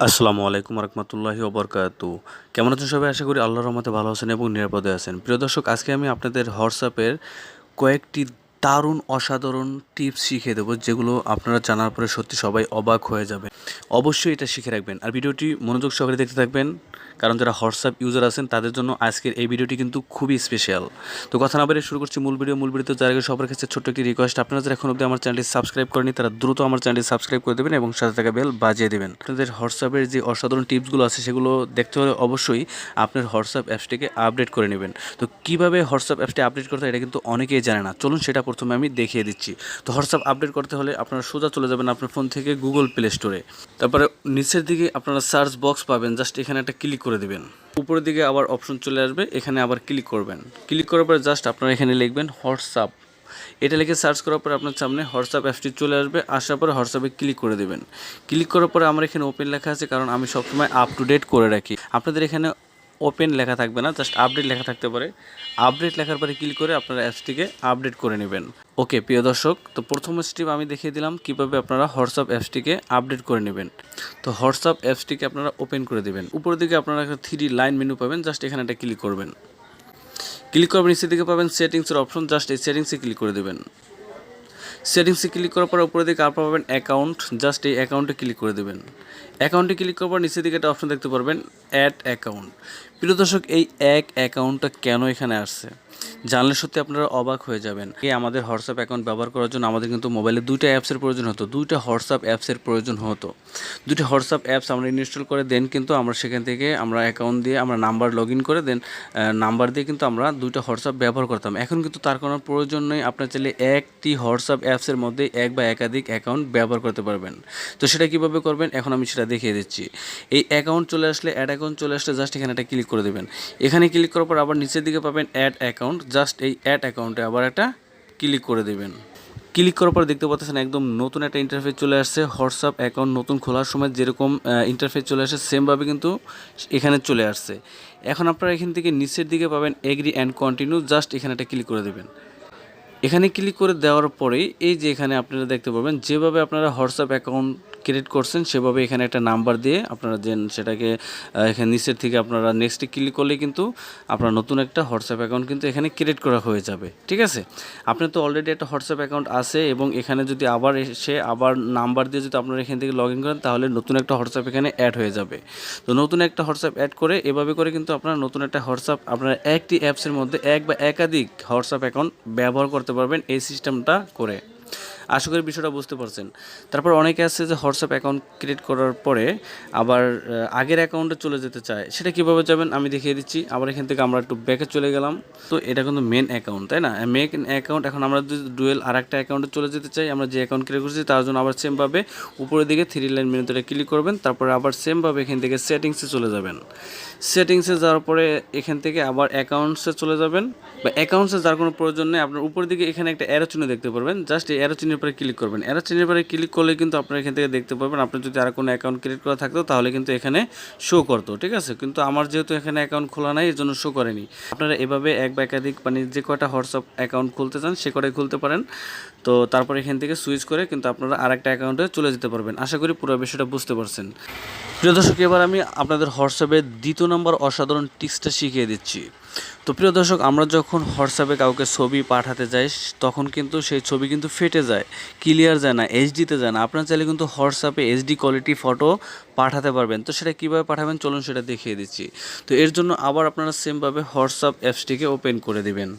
আসসালামু আলাইকুম রহমতুল্লাহি ওবরকাতু। কেমন আছেন সবাই? আশা করি আল্লাহর রহমতে ভালো আছেন এবং নিরাপদে আছেন। প্রিয় দর্শক, আজকে আমি আপনাদের হোয়াটসঅ্যাপের কয়েকটি দারুণ, অসাধারণ টিপস শিখিয়ে দেবো, যেগুলো আপনারা জানার পরে সত্যি সবাই অবাক হয়ে যাবে অবশ্যই এটা শিখে রাখবেন। আর ভিডিওটি মনোযোগ সহকারে দেখতে থাকবেন। কারণ যারা হোয়াটসঅ্যাপ ইউজার আছেন, তাদের জন্য আজকের এই ভিডিওটি কিন্তু খুবই স্পেশাল তো কথা না বেরিয়ে শুরু করছি মূল ভিডিও। মূল ভিডিওতে যার আগে সবার কাছে ছোট্ট একটি রিকোয়েস্ট আপনারা যারা এখন অবধি আমার চ্যানেলটি সাবস্ক্রাইব করেনি তারা দ্রুত আমার চ্যানেলটি সাবস্ক্রাইব করে দেবেন এবং সাথে থাকা বেল বাজিয়ে দেবেন। আপনাদের হোয়াটসঅ্যাপের যে অসাধারণ টিপসগুলো আছে, সেগুলো দেখতে হলে অবশ্যই আপনার হোয়াটসঅ্যাপ অ্যাপসটিকে আপডেট করে নেবেন। তো কীভাবে হোয়াটসঅ্যাপ অ্যাপসটি আপডেট করতে হয়, এটা কিন্তু অনেকেই জানে না। চলুন সেটা প্রথমে আমি দেখিয়ে দিচ্ছি। তো হোয়াটসঅ্যাপ আপডেট করতে হলে আপনারা সোজা চলে যাবেন আপনার ফোন থেকে গুগল প্লে স্টোরে তারপরে নিচের দিকে আপনারা সার্চ বক্স পাবেন। জাস্ট এখানে একটা ক্লিক দিবেন। উপরের দিকে আবার অপশন চলে আসবে, এখানে আবার ক্লিক করবেন। ক্লিক করার পরে জাস্ট আপনারা এখানে লিখবেন হোয়াটসঅ্যাপ এটা লিখে সার্চ করার পরে আপনার সামনে হোয়াটসঅ্যাপ অ্যাপটি চলে আসবে, আসার পর হোয়াটসঅ্যাপে ক্লিক করে দেবেন। ক্লিক করার পরে আমার এখানে ওপেন লেখা আছে, কারণ আমি সবসময় আপ টু ডেট করে রাখি। আপনাদের এখানে ওপেন লেখা থাকবে না জাস্ট আপডেট লেখা থাকতে পারে। আপডেট লেখার পরে ক্লিক করে আপনারা অ্যাপসটিকে আপডেট করে নেবেন। ওকে প্রিয় দর্শক, তো প্রথম স্টেপ আমি দেখিয়ে দিলাম কীভাবে আপনারা হোয়াটসঅ্যাপ অ্যাপসটিকে আপডেট করে নেবেন। তো হোয়াটসঅ্যাপ অ্যাপসটিকে আপনারা ওপেন করে দেবেন। উপরের দিকে আপনারা একটা থ্রি লাইন মেনু পাবেন জাস্ট এখানে একটা ক্লিক করবেন। ক্লিক করবেন, নিচের দিকে পাবেন সেটিংসের অপশন জাস্ট এই সেটিংসে ক্লিক করে দেবেন। সেটিংসে ক্লিক করার পর উপরের দিকে আপনার পাবেন অ্যাকাউন্ট জাস্ট এই অ্যাকাউন্টে ক্লিক করে দেবেন। অ্যাকাউন্টে ক্লিক করার পর নিচের দিকে একটা অপশন দেখতে পারবেন অ্যাড অ্যাকাউন্ট প্রিয় দর্শক এই এক অ্যাকাউন্টটা কেন এখানে আসছে? জানলে সত্যি আপনারা অবাক হয়ে যাবেন। এই আমাদের হোয়াটসঅ্যাপ অ্যাকাউন্ট ব্যবহার করার জন্য আমাদের কিন্তু মোবাইলে দুইটা অ্যাপসের প্রয়োজন হতো। দুইটা হোয়াটসঅ্যাপ অ্যাপসের প্রয়োজন হতো। দুইটা হোয়াটসঅ্যাপ অ্যাপস আমরা ইনস্টল করে দেন কিন্তু আমরা সেখান থেকে আমরা অ্যাকাউন্ট দিয়ে আমরা নাম্বার লগ ইন করে দেন নাম্বার দিয়ে কিন্তু আমরা দুইটা হোয়াটসঅ্যাপ ব্যবহার করতাম। এখন কিন্তু তার কোনো প্রয়োজন নেই। আপনার চাইলে একটি হোয়াটসঅ্যাপ অ্যাপসের মধ্যে এক বা একাধিক অ্যাকাউন্ট ব্যবহার করতে পারবেন। তো সেটা কীভাবে করবেন? এখন আমি সেটা দেখিয়ে দিচ্ছি। এই অ্যাকাউন্ট চলে আসলে অ্যাড অ্যাকাউন্ট চলে আসলে জাস্ট এখানে একটা ক্লিক করে দেবেন। এখানে ক্লিক করার পর আবার নিচের দিকে পাবেন অ্যাড অ্যাকাউন্ট জাস্ট এই অ্যাড অ্যাকাউন্টে আবার একটা ক্লিক করে দেবেন। ক্লিক করার পর দেখতে পাচ্ছেন একদম নতুন একটা ইন্টারফেস চলে আসছে হোয়াটসঅ্যাপ অ্যাকাউন্ট নতুন খোলার সময় যেরকম ইন্টারফেস চলে আসে সেমভাবে কিন্তু এখানে চলে আসছে। এখন আপনারা এখান থেকে নিচের দিকে পাবেন এগ্রি অ্যান্ড কন্টিনিউ জাস্ট এখানে একটা ক্লিক করে দেবেন। এখানে ক্লিক করে দেওয়ার পরেই এই যে এখানে আপনারা দেখতে পাবেন, যেভাবে আপনারা হোয়াটসঅ্যাপ অ্যাকাউন্ট ক্রিয়েট করছেন, সেভাবে এখানে একটা নাম্বার দিয়ে আপনারা দেন, সেটাকে এখানে নিচের থেকে আপনারা নেক্সটে ক্লিক করলে কিন্তু আপনার নতুন একটা হোয়াটসঅ্যাপ অ্যাকাউন্ট কিন্তু এখানে ক্রিয়েট করা হয়ে যাবে, ঠিক আছে? আপনার তো অলরেডি একটা হোয়াটসঅ্যাপ অ্যাকাউন্ট আছে এবং এখানে যদি আবার এসে আবার নাম্বার দিয়ে যদি আপনারা এখান থেকে লগ ইন করেন, তাহলে নতুন একটা হোয়াটসঅ্যাপ এখানে অ্যাড হয়ে যাবে। তো নতুন একটা হোয়াটসঅ্যাপ অ্যাড করে এভাবে করে কিন্তু আপনারা নতুন একটা হোয়াটসঅ্যাপ আপনার একটি অ্যাপসের মধ্যে এক বা একাধিক হোয়াটসঅ্যাপ অ্যাকাউন্ট ব্যবহার করতে পারবেন এই সিস্টেমটা করে। আশা করি বিষয়টা বুঝতে পারছেন। তারপর অনেকে আছে যে হোয়াটসঅ্যাপ অ্যাকাউন্ট ক্রিয়েট করার পরে আবার আগের অ্যাকাউন্টে চলে যেতে চায়। সেটা কীভাবে যাবেন আমি দেখিয়ে দিচ্ছি। আবার এখান থেকে আমরা একটু ব্যাকে চলে গেলাম। তো এটা কিন্তু মেন অ্যাকাউন্ট তাই না? মেন অ্যাকাউন্ট এখন আমরা যদি ডুয়েল আর একটা অ্যাকাউন্টে চলে যেতে চাই, আমরা যে অ্যাকাউন্ট ক্রিয়েট করছি তার জন্য আবার সেমভাবে উপরের দিকে থ্রি লাইন মেনুতে ক্লিক করবেন। তারপরে আবার সেমভাবে এখান থেকে সেটিংসে চলে যাবেন। সেটিংসে যাওয়ার পরে এখান থেকে আবার অ্যাকাউন্টসে চলে যাবেন। বা অ্যাকাউন্টসে যার কোনো প্রয়োজন নেই, আপনার উপর দিকে এখানে একটা অ্যারো চিহ্ন দেখতে পারবেন। জাস্ট এই অ্যারো পরে ক্লিক করবেন। এরা চিহ্নের পরে ক্লিক করলে কিন্তু আপনার এখান থেকে দেখতে পারবেন। আপনার যদি আর কোনো অ্যাকাউন্ট ক্রিয়েট করা থাকতো, তাহলে কিন্তু এখানে শো করতো, ঠিক আছে? কিন্তু আমার যেহেতু এখানে অ্যাকাউন্ট খোলা নাই, এর জন্য শো করেনি। আপনারা এভাবে এক বা একাধিক মানে যে কটা হোয়াটসঅ্যাপ অ্যাকাউন্ট খুলতে চান, সে কটাই খুলতে পারেন। তো তারপর এখান থেকে সুইচ করে কিন্তু আপনারা আরেকটা অ্যাকাউন্টে চলে যেতে পারবেন। আশা করি পুরো বিষয়টা বুঝতে পারছেন। প্রিয় দর্শক, এবার আমি আপনাদের হোয়াটসঅ্যাপের দ্বিতীয় নম্বর অসাধারণ টিক্সটা শিখিয়ে দিচ্ছি। তো প্রিয় দর্শক, আমরা যখন হোয়াটসঅ্যাপে কাউকে ছবি পাঠাতে যাই, তখন কিন্তু সেই ছবি কিন্তু ফেটে যায় ক্লিয়ার যায় না এইচডিতে যায় না। আপনার চাইলে কিন্তু হোয়াটসঅ্যাপে এইচডি কোয়ালিটি ফটো পাঠাতে পারবেন। তো সেটা কীভাবে পাঠাবেন? চলুন সেটা দেখিয়ে দিচ্ছি। তো এর জন্য আবার আপনারা সেমভাবে হোয়াটসঅ্যাপ অ্যাপসটিকে ওপেন করে দিবেন।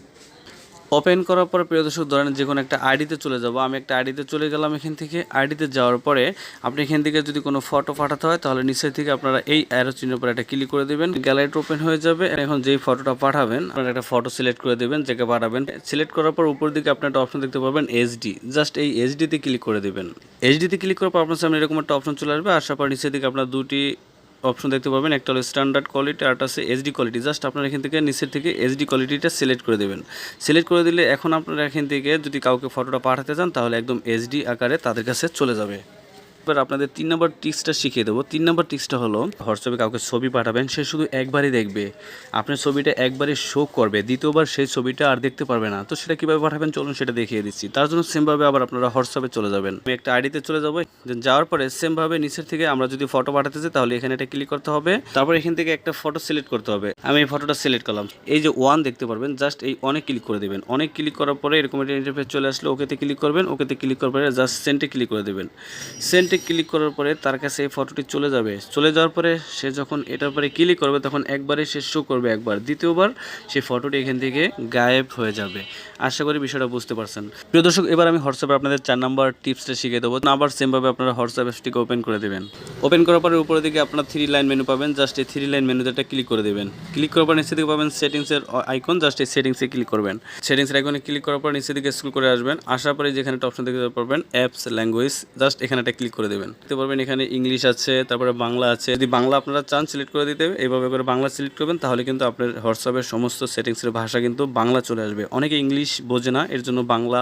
ওপেন করার পরে প্রিয় দর্শক, ধরেন যে কোনো একটা আইডিতে চলে যাব। আমি একটা আইডিতে চলে গেলাম এখান থেকে। আইডিতে যাওয়ার পরে আপনি এখান থেকে যদি কোনো ফটো পাঠাতে হয়, তাহলে নিচের থেকে আপনারা এই অ্যারো চিহ্নের উপরে একটা ক্লিক করে দেবেন। গ্যালারিটা ওপেন হয়ে যাবে। এখন যেই ফটোটা পাঠাবেন, আপনারা একটা ফটো সিলেক্ট করে দেবেন, যেকে পাঠাবেন। সিলেক্ট করার পর উপর দিকে আপনি একটা অপশন দেখতে পাবেন এইচডি জাস্ট এই এইচডিতে ক্লিক করে দেবেন। এইচডিতে ক্লিক করার পর আপনার সামনে এরকম একটা অপশন চলে আসবে। আসার পর নিচের দিকে আপনার দুটি অপশন দেখতে পাবেন একটা হলো স্ট্যান্ডার্ড কোয়ালিটি আর আছে এইচডি কোয়ালিটি জাস্ট আপনারা এখান থেকে নিচের থেকে এইচডি কোয়ালিটিটা সিলেক্ট করে দেবেন। সিলেক্ট করে দিলে এখন আপনারা এখান থেকে যদি কাউকে ফটোটা পাঠাতে চান, তাহলে একদম এইচডি আকারে তাদের কাছে চলে যাবে। এবার আপনাদের তিন নম্বর টিক্সটা শিখিয়ে দেবো। তিন নম্বর টিক্সটা হলো, হোয়াটসঅ্যাপে কাউকে ছবি পাঠাবেন, সে শুধু একবারই দেখবে। আপনার ছবিটা একবারই শো করবে, দ্বিতীয়বার সেই ছবিটা আর দেখতে পারবে না। তো সেটা কীভাবে পাঠাবেন? চলুন সেটা দেখিয়ে দিচ্ছি। তার জন্য সেমভাবে আবার আপনারা হোয়াটসঅ্যাপে চলে যাবেন। আমি একটা আইডিতে চলে যাব। যাওয়ার পরে সেমভাবে নিচের থেকে আমরা যদি ফটো পাঠাতে চাই, তাহলে এখানে এটা ক্লিক করতে হবে। তারপর এখান থেকে একটা ফটো সিলেক্ট করতে হবে। আমি এই ফটোটা সিলেক্ট করলাম। এই যে ওয়ান দেখতে পারবেন জাস্ট এই অনেক ক্লিক করে দেবেন। অনেক ক্লিক করার পরে এরকম একটা ইন্টারফেস চলে আসলে ওকেতে ক্লিক করবেন, ওকেতে ক্লিক করার পরে জাস্ট সেন্টে ক্লিক করে দেবেন। সেন্টে ক্লিক করার পরে তার কাছে এই ফটোটি চলে যাবে। চলে যাওয়ার পরে সে যখন এটার পরে ক্লিক করবে, তখন একবারে সে শো করবে একবার। দ্বিতীয়বার সেই ফটোটি এখান থেকে গায়েব হয়ে যাবে। আশা করি বিষয়টা বুঝতে পারছেন। প্রিয় দর্শক, এবার আমি হোয়াটসঅ্যাপে আপনাদের চার নাম্বার টিপসটা শিখিয়ে দেবো। আবার সেমভাবে আপনারা হোয়াটসঅ্যাপ অ্যাপসটিকে ওপেন করে দেবেন। ওপেন করার পরে উপরে দিকে আপনার থ্রি লাইন মেনু পাবেন। জাস্ট এই থ্রি লাইন মেনুতে একটা ক্লিক করে দেবেন। ক্লিক করার পর নিচে দিকে পাবেন সেটিংসের আইকন জাস্ট এই সেটিংসে ক্লিক করবেন। সেটিংসের আইকনে ক্লিক করার পর নিচে দিকে স্ক্রল করে আসবেন। আসার পরে যেখানে একটা অপশন দেখতে পারবেন অ্যাপস ল্যাঙ্গুয়েজ জাস্ট এখানে একটা ক্লিক দেবেন। দেখতে পারবেন এখানে ইংলিশ আছে, তারপরে বাংলা আছে। যদি বাংলা আপনারা চান সিলেক্ট করে দিতে, এইভাবে করে বাংলা সিলেক্ট করবেন, তাহলে কিন্তু আপনার হোয়াটসঅ্যাপের সমস্ত সেটিংসের ভাষা কিন্তু বাংলা চলে আসবে। অনেকে ইংলিশ বোঝে না, এর জন্য বাংলা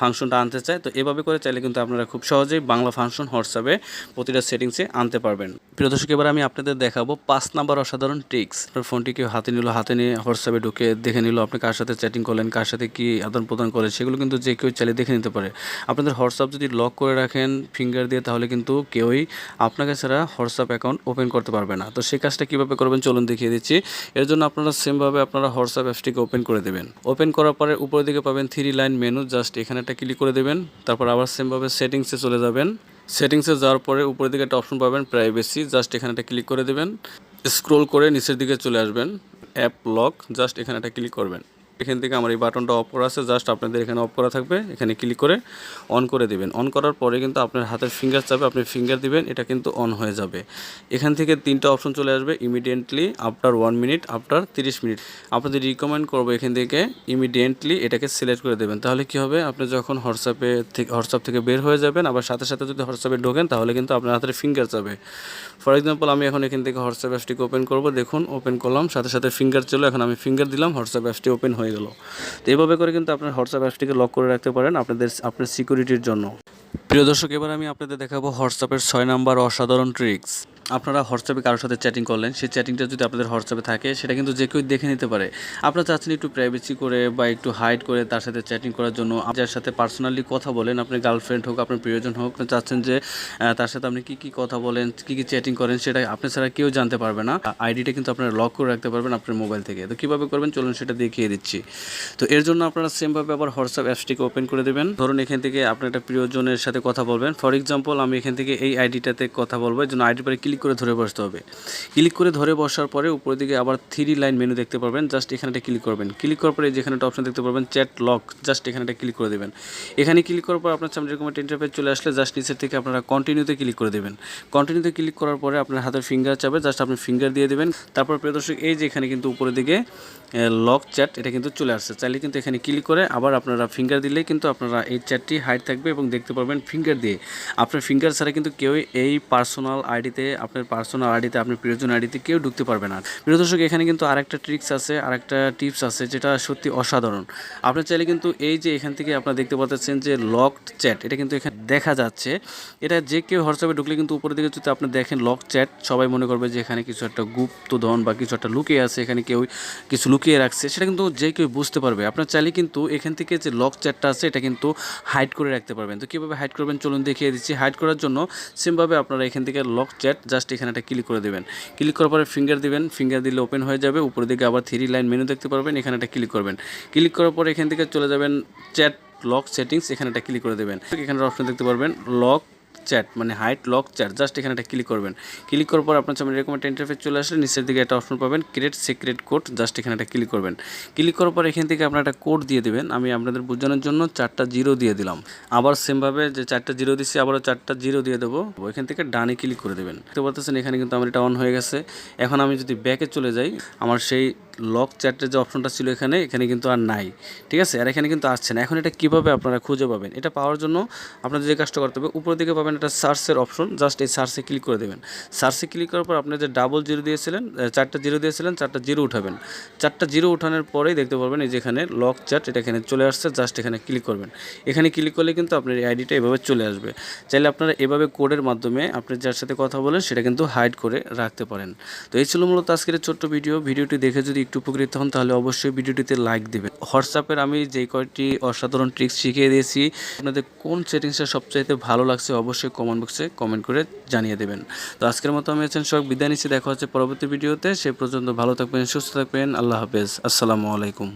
ফাংশনটা আনতে চায়। তো এভাবে করে চাইলে কিন্তু আপনারা খুব সহজেই বাংলা ফাংশন হোয়াটসঅ্যাপে প্রতিটা সেটিংসে আনতে পারবেন। প্রিয় দর্শক, এবার আমি আপনাদের দেখাবো পাঁচ নাম্বার অসাধারণ টিক্স আপনার ফোনটি কেউ হাতে নিল, হাতে নিয়ে হোয়াটসঅ্যাপে ঢুকে দেখে নিল আপনি কার সাথে চ্যাটিং করলেন, কার সাথে কি আদান প্রদান করলেন সেগুলো কিন্তু যে কেউ চাইলে দেখে নিতে পারে। আপনাদের হোয়াটসঅ্যাপ যদি লক করে রাখেন ফিঙ্গার দিয়ে তাহলে কিন্তু কেউই আপনাকে ছাড়া হোয়াটসঅ্যাপ অ্যাকাউন্ট ওপেন করতে পারবে না। তো সেই কাজটা কীভাবে করবেন চলুন দেখিয়ে দিচ্ছি। এর জন্য আপনারা সেমভাবে আপনারা হোয়াটসঅ্যাপ অ্যাপসটিকে ওপেন করে দেবেন। ওপেন করার পরে উপরের দিকে পাবেন থ্রি লাইন মেনু জাস্ট এখানে একটা ক্লিক করে দেবেন। তারপর আবার সেমভাবে সেটিংসে চলে যাবেন। সেটিংসে যাওয়ার পরে উপরের দিকে একটা অপশন পাবেন প্রাইভেসি জাস্ট এখানে একটা ক্লিক করে দেবেন। স্ক্রোল করে নিচের দিকে চলে আসবেন। অ্যাপ লক জাস্ট এখানে একটা ক্লিক করবেন। এখান থেকে আমার এই বাটনটা অফ করা আছে জাস্ট আপনাদের এখানে অফ করা থাকবে। এখানে ক্লিক করে অন করে দিবেন। অন করার পরে কিন্তু আপনার হাতের ফিঙ্গার চাপে আপনি ফিঙ্গার দিবেন, এটা কিন্তু অন হয়ে যাবে। এখান থেকে তিনটা অপশন চলে আসবে immediately after one minute after তিরিশ মিনিট আপনাদের রিকমেন্ড করব এখান থেকে ইমিডিয়েটলি এটাকে সিলেক্ট করে দেবেন। তাহলে কি হবে? আপনি যখন হোয়াটসঅ্যাপে থেকে হোয়াটসঅ্যাপ থেকে বের হয়ে যাবেন, আবার সাথে সাথে যদি হোয়াটসঅ্যাপে ঢোকেন, তাহলে কিন্তু আপনার হাতের ফিঙ্গার যাবে ফর এক্সাম্পল আমি এখন এখান থেকে হোয়াটসঅ্যাপ অ্যাপসটিকে ওপেন করব। দেখুন ওপেন করলাম, সাথে সাথে ফিঙ্গার ছিল এখন আমি ফিঙ্গার দিলাম হোয়াটসঅ্যাপ অ্যাপসটি ওপেন গেল। তো এইভাবে করে কিন্তু আপনার হোয়াটসঅ্যাপ অ্যাপসটিকে লক করে রাখতে পারেন আপনাদের, আপনার সিকিউরিটির জন্য। প্রিয় দর্শক, এবার আমি আপনাদের দেখাবো হোয়াটসঅ্যাপের ছয় নাম্বার অসাধারণ ট্রিক্স আপনারা হোয়াটসঅ্যাপে কারোর সাথে চ্যাটিং করলেন, সেই চ্যাটিংটা যদি আপনাদের হোয়াটসঅ্যাপে থাকে, সেটা কিন্তু যে কেউ দেখে নিতে পারে। আপনারা চাচ্ছেন একটু প্রাইভেসি করে বা একটু হাইড করে তার সাথে চ্যাটিং করার জন্য যার সাথে পার্সোনালি কথা বলেন আপনার গার্লফ্রেন্ড হোক আপনার প্রিয়জন হোক, আপনি চাচ্ছেন যে তার সাথে আপনি কী কী কথা বলেন, কী কী চ্যাটিং করেন, সেটা আপনি ছাড়া কেউ জানতে পারবে না। আইডিটা কিন্তু আপনারা লক করে রাখতে পারবেন আপনার মোবাইল থেকে। তো কীভাবে করবেন? চলুন সেটা দেখিয়ে দিচ্ছি। তো এর জন্য আপনারা সেমভাবে আবার হোয়াটসঅ্যাপ অ্যাপসটিকে ওপেন করে দেবেন। ধরুন এখান থেকে আপনার একটা প্রিয়জনের সাথে কথা বলবেন। ফর এক্সাম্পল আমি এখান থেকে এই আইডিটাতে কথা বলব, এর জন্য আইডি পরে ক্লিক করে ধরে বসতে হবে। ক্লিক করে ধরে বসার পরে উপরের দিকে আবার থ্রি লাইন মেনু দেখতে পারবেন। জাস্ট এখানে একটা ক্লিক করবেন। ক্লিক করার পরে যেখানে একটা অপশন দেখতে পারবেন চ্যাট লক জাস্ট এখানে একটা ক্লিক করে দেবেন। এখানে ক্লিক করার পর আপনার সামনে এরকম একটা ইন্টারফেস চলে আসলে জাস্ট নিচের থেকে আপনারা কন্টিনিউতে ক্লিক করে দেবেন। কন্টিনিউতে ক্লিক করার পরে আপনার হাতের ফিঙ্গার চাপে জাস্ট আপনি ফিঙ্গার দিয়ে দেবেন। তারপর প্রিয় দর্শক, এই যে এখানে কিন্তু উপরের দিকে লক চ্যাট এটা কিন্তু চলে আসছে। চাইলে কিন্তু এখানে ক্লিক করে আবার আপনারা ফিঙ্গার দিলেই কিন্তু আপনারা এই চ্যাটটি হাইট থাকবে এবং দেখতে পারবেন ফিঙ্গার দিয়ে। আপনার ফিঙ্গার ছাড়া কিন্তু কেউই এই পার্সোনাল আইডিতে আপনার পার্সোনাল আইডিতে আপনার প্রিয়জন আইডিতে কেউ ঢুকতে পারবে না। প্রিয় দর্শক, এখানে কিন্তু আরেকটা ট্রিক্স আছে, আরেকটা টিপস আছে, যেটা সত্যি অসাধারণ। আপনার চাইলে কিন্তু এই যে এখান থেকে আপনারা দেখতে পাচ্ছেন যে লকড চ্যাট এটা কিন্তু এখানে দেখা যাচ্ছে। এটা যে কেউ হোয়াটসঅ্যাপে ঢুকলে কিন্তু উপরের দিকে যদি আপনি দেখেন লক চ্যাট সবাই মনে করবে যে এখানে কিছু একটা গুপ্তধন বা কিছু একটা লুকিয়ে আছে, এখানে কেউ কিছু লুকিয়ে রাখছে। সেটা কিন্তু যে কেউ বুঝতে পারবে। আপনার চাইলে কিন্তু এখান থেকে যে লক চ্যাটটা আছে, এটা কিন্তু হাইড করে রাখতে পারবেন। তো কীভাবে হাইড করবেন? চলুন দেখিয়ে দিচ্ছি। হাইড করার জন্য সেমভাবে আপনারা এখান থেকে লক চ্যাট জাস্ট এখানে একটা ক্লিক করে দেবেন। ক্লিক করার পরে ফিঙ্গার দিবেন ফিঙ্গার দিলে ওপেন হয়ে যাবে, উপরের দিকে আবার থ্রি লাইন মেনু দেখতে পারবেন, এখানে একটা ক্লিক করবেন। ক্লিক করার পরে এখান থেকে চলে যাবেন চ্যাট লক সেটিংস এখানে একটা ক্লিক করে দেবেন। এখানে অপশন দেখতে পারবেন লক চ্যাট মানে হাইট লক চ্যাট জাস্ট এখানে একটা ক্লিক করবেন। ক্লিক করার পর আপনার সামনে এরকম একটা ইন্টারফেস চলে আসলে নিচের দিকে একটা অপশন পাবেন ক্রিয়েট সিক্রেট কোড জাস্ট এখানে একটা ক্লিক করবেন। ক্লিক করার পর এখান থেকে আপনার একটা কোড দিয়ে দেবেন। আমি আপনাদের বোঝানোর জন্য চারটা জিরো দিয়ে দিলাম। আবার সেমভাবে যে চারটা জিরো দিচ্ছি আবারও চারটা জিরো দিয়ে দেবো। এখান থেকে ডানে ক্লিক করে দেবেন। দেখতে পাচ্ছেন এখানে কিন্তু আমার এটা অন হয়ে গেছে। এখন আমি যদি ব্যাকে চলে যাই, আমার সেই লক চ্যাটের যে অপশনটা ছিল এখানে এখানে কিন্তু আর নাই। ঠিক আছে? আর এখানে কিন্তু আসছে না। এখন এটা কীভাবে আপনারা খুঁজে পাবেন? এটা পাওয়ার জন্য আপনাদের যে কাজটা করতে হবে, উপরের দিকে পাবেন পাবেন একটা সার্চের অপশন, জাস্ট এই সার্চে ক্লিক করে দেবেন। সার্চে ক্লিক করার পর আপনি যে ডাবল জিরো দিয়েছিলেন চারটা জিরো দিয়েছিলেন, চারটা জিরো উঠাবেন। চারটা জিরো উঠানোর পরেই দেখতে পারবেন এই যেখানে লক চ্যাট, এটা এখানে চলে আসছে, জাস্ট এখানে ক্লিক করবেন। এখানে ক্লিক করলে কিন্তু আপনার এই আইডিটা এভাবে চলে আসবে। চাইলে আপনারা এভাবে কোডের মাধ্যমে আপনি যার সাথে কথা বলেন, সেটা কিন্তু হাইড করে রাখতে পারেন। তো এই ছিল মূলত আজকের ছোট্ট ভিডিও। ভিডিওটি দেখে যদি একটু উপকৃত হন, তাহলে অবশ্যই ভিডিওটিতে লাইক দেবেন। হোয়াটসঅ্যাপের আমি যেই কয়েকটি অসাধারণ ট্রিক্স শিখিয়ে দিয়েছি। আপনাদের কোন সেটিংসটা সবচাইতে ভালো লাগছে অবশ্যই কমেন্ট বক্সে কমেন্ট করে জানিয়ে দেবেন। তো আজকের মতো আমি আছেন সব বিদায় নিচ্ছি। দেখা হচ্ছে পরবর্তী ভিডিওতে। সে পর্যন্ত ভালো থাকবেন, সুস্থ থাকবেন। আল্লাহ হাফেজ। আসসালামু আলাইকুম।